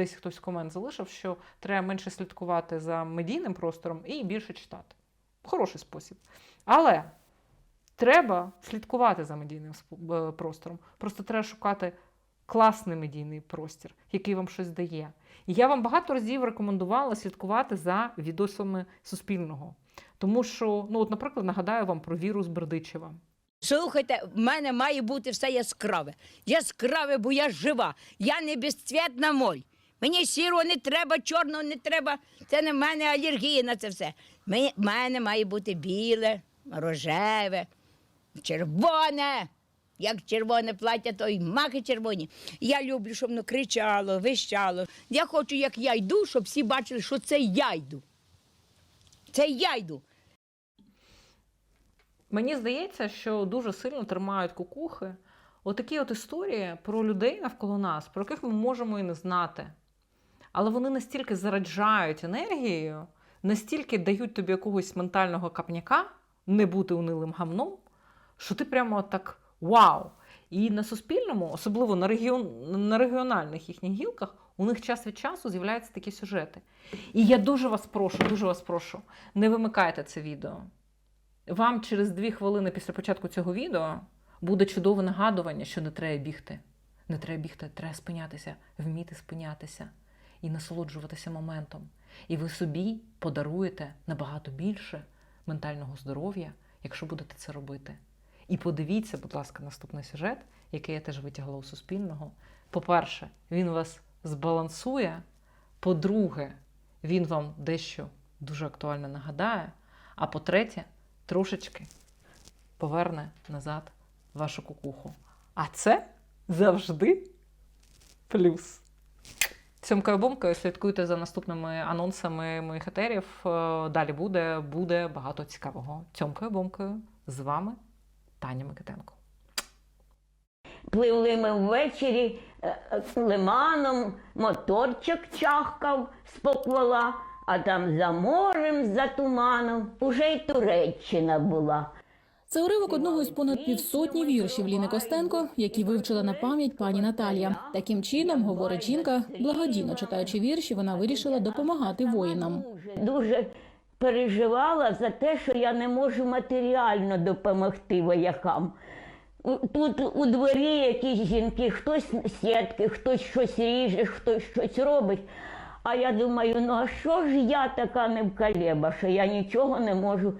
десь хтось комент залишив, що треба менше слідкувати за медійним простором і більше читати. Хороший спосіб. Але треба слідкувати за медійним простором. Просто треба шукати класний медійний простір, який вам щось дає. І я вам багато разів рекомендувала слідкувати за відосами Суспільного. Тому що, ну, от, наприклад, нагадаю вам про вірус Бердичева. Слухайте, в мене має бути все яскраве. Яскраве, бо я жива. Я не безцвітна моль. Мені сірого не треба, чорного не треба. Це не в мене алергія на це все. В мене має бути біле, рожеве, червоне. Як червоне плаття, то й маки червоні. Я люблю, щоб воно кричало, вищало. Я хочу, як я йду, щоб всі бачили, що це я йду. Це я йду. Мені здається, що дуже сильно тримають кукухи отакі от історії про людей навколо нас, про яких ми можемо і не знати. Але вони настільки зараджають енергією, настільки дають тобі якогось ментального капняка, не бути унилим гамном, що ти прямо так вау! І на Суспільному, особливо на, регіон, на регіональних їхніх гілках, у них час від часу з'являються такі сюжети. І я дуже вас прошу, дуже вас прошу, не вимикайте це відео. Вам через дві хвилини після початку цього відео буде чудове нагадування, що не треба бігти. Не треба бігти, треба спинятися, вміти спинятися і насолоджуватися моментом. І ви собі подаруєте набагато більше ментального здоров'я, якщо будете це робити. І подивіться, будь ласка, наступний сюжет, який я теж витягла у Суспільного. По-перше, він вас збалансує. По-друге, він вам дещо дуже актуально нагадає. А по-третє, трошечки поверне назад вашу кукуху. А це завжди плюс. Цьомкою бумкою слідкуйте за наступними анонсами моїх етерів. Е, Далі буде, буде багато цікавого. Цьомкою бумкою з вами Таня Микитенко. Пливли ми ввечері е, е, лиманом, моторчик чахкав з поквола, а там за морем, за туманом уже й Туреччина була. Це уривок одного із понад півсотні віршів Ліни Костенко, які вивчила на пам'ять пані Наталія. Таким чином, говорить жінка, благодійно читаючи вірші, вона вирішила допомагати воїнам. Дуже, переживала за те, що я не можу матеріально допомогти воякам. Тут у дворі якісь жінки, хтось сітки, хтось щось ріже, хтось щось робить. А я думаю, ну а що ж я така не невкалеба, що я нічого не можу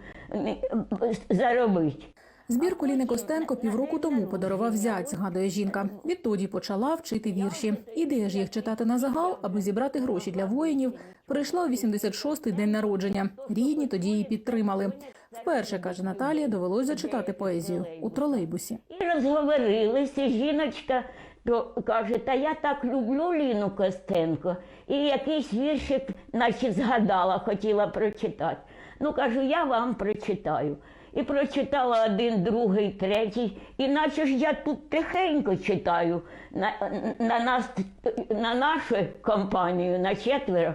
заробити. Збірку Ліни Костенко півроку тому подарував зять, згадує жінка. Відтоді почала вчити вірші. Ідея ж їх читати на загал, аби зібрати гроші для воїнів, прийшла у 86-й день народження. Рідні тоді її підтримали. Вперше каже Наталія, довелось зачитати поезію у тролейбусі. І розговорилися. Жіночка то каже, та я так люблю Ліну Костенко. І якийсь віршик, наче згадала, хотіла прочитати. Ну, кажу, я вам прочитаю. І прочитала один, другий, третій. І наче ж я тут тихенько читаю на, на, нас, на нашу компанію, на четверо.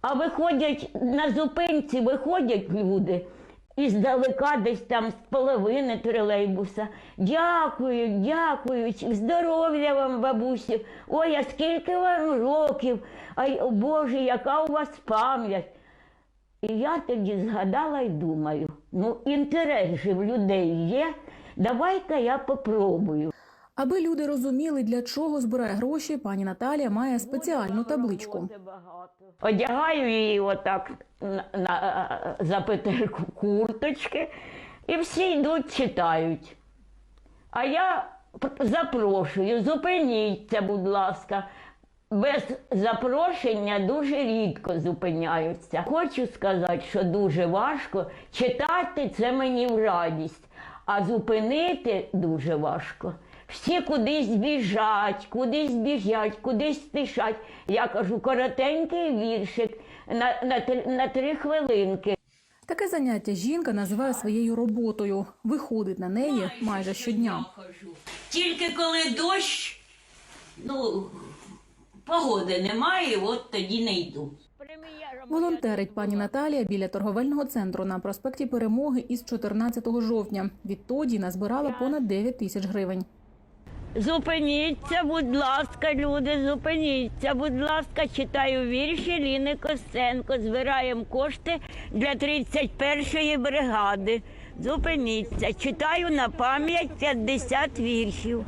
А виходять на зупинці, виходять люди. І здалека десь там з половини тролейбуса. Дякую, дякую, здоров'я вам, бабусі. Ой, а скільки вам років? Ай, о Боже, яка у вас пам'ять. І я тоді згадала і думаю, ну інтерес же в людей є, давай-ка я попробую. Аби люди розуміли, для чого збирає гроші, пані Наталія має спеціальну табличку. Одягаю її отак на, на запетерку курточки, і всі йдуть, читають. А я запрошую, зупиніться, будь ласка. Без запрошення дуже рідко зупиняються. Хочу сказати, що дуже важко. Читати це мені в радість, а зупинити дуже важко. Всі кудись біжать, кудись біжать, кудись спішать. Я кажу, коротенький віршик на, на, три- на три хвилинки. Таке заняття жінка називає своєю роботою. Виходить на неї майже щодня. Тільки коли дощ, ну, погоди немає, от тоді не йду. Волонтерить пані Наталія біля торговельного центру на проспекті Перемоги із 14 жовтня. Відтоді назбирала понад 9 тисяч гривень. Зупиніться, будь ласка, люди, зупиніться, будь ласка, читаю вірші Ліни Костенко. Збираємо кошти для 31-ї бригади. Зупиніться, читаю на пам'ять 50 віршів.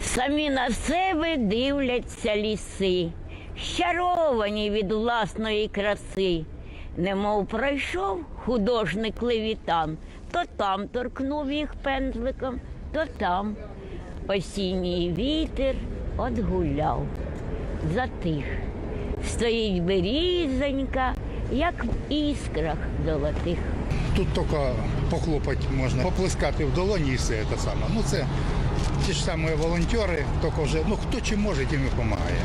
Самі на себе дивляться ліси, щаровані від власної краси. Немов пройшов художник левітан, то там торкнув їх пензликом, то там. Осінній вітер одгуляв, затих. Стоїть берізонька, як в іскрах золотих. Тут тільки похлопати можна, поплескати в долоні і все це саме. Ну це ті ж самі волонтери, тільки вже ну хто чим може, тим і допомагає.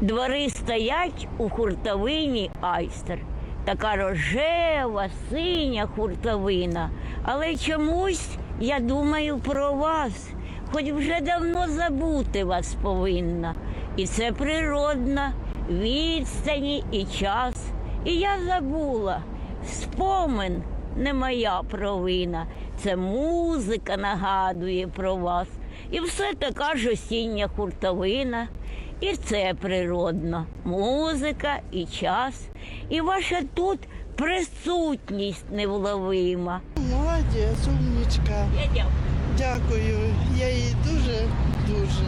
Двори стоять у хуртовині айстер. Така рожева, синя хуртовина. Але чомусь я думаю про вас, хоч вже давно забути вас повинна. І це природна, відстані і час. І я забула, спомин не моя провина. Це музика нагадує про вас. І все така ж осіння хуртовина. І це природно. Музика і час, і ваша тут присутність невловима. Молодець, умнічка. Я дякую. Дякую. Я їй дуже, дуже.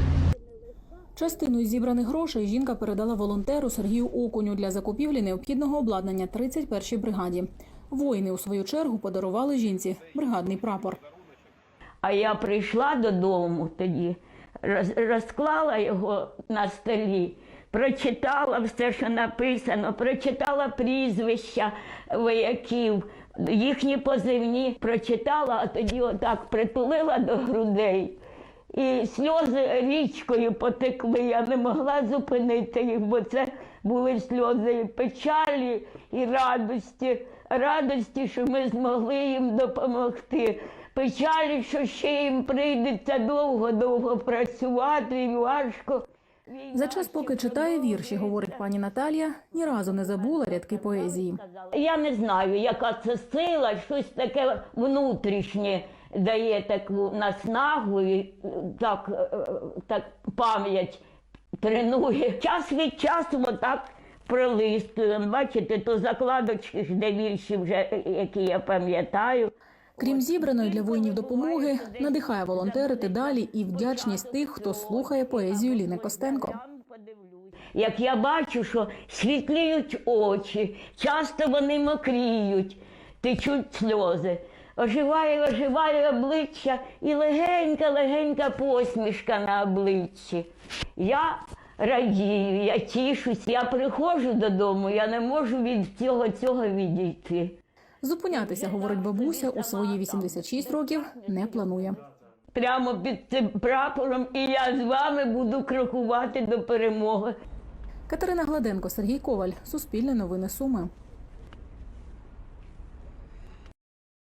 Частину зібраних грошей жінка передала волонтеру Сергію Окуню для закупівлі необхідного обладнання 31-й бригаді. Воїни у свою чергу подарували жінці бригадний прапор. А я прийшла додому тоді, роз- розклала його на столі, прочитала все, що написано, прочитала прізвища вояків, їхні позивні прочитала, а тоді отак притулила до грудей. І сльози річкою потекли. Я не могла зупинити їх, бо це були сльози і печалі і радості. Радості, що ми змогли їм допомогти. Печалі, що ще їм прийдеться довго-довго працювати і важко. За час, поки читає вірші, говорить пані Наталія, ні разу не забула рядки поезії. Я не знаю, яка це сила, щось таке внутрішнє дає таку наснагу і е, так, е, так пам'ять тренує. Час від часу отак пролистую. Бачите, то закладочки де вірші вже, е, які я пам'ятаю. Крім зібраної для воїнів допомоги, надихає волонтерити далі і вдячність тих, хто слухає поезію Ліни Костенко. Як я бачу, що світліють очі, часто вони мокріють, течуть сльози. Оживає, оживає обличчя і легенька-легенька посмішка на обличчі. Я радію, я тішусь, я приходжу додому, я не можу від цього цього відійти. Зупинятися, говорить бабуся, у свої 86 років не планує. Прямо під цим прапором, і я з вами буду крокувати до перемоги. Катерина Гладенко, Сергій Коваль, Суспільне новини Суми.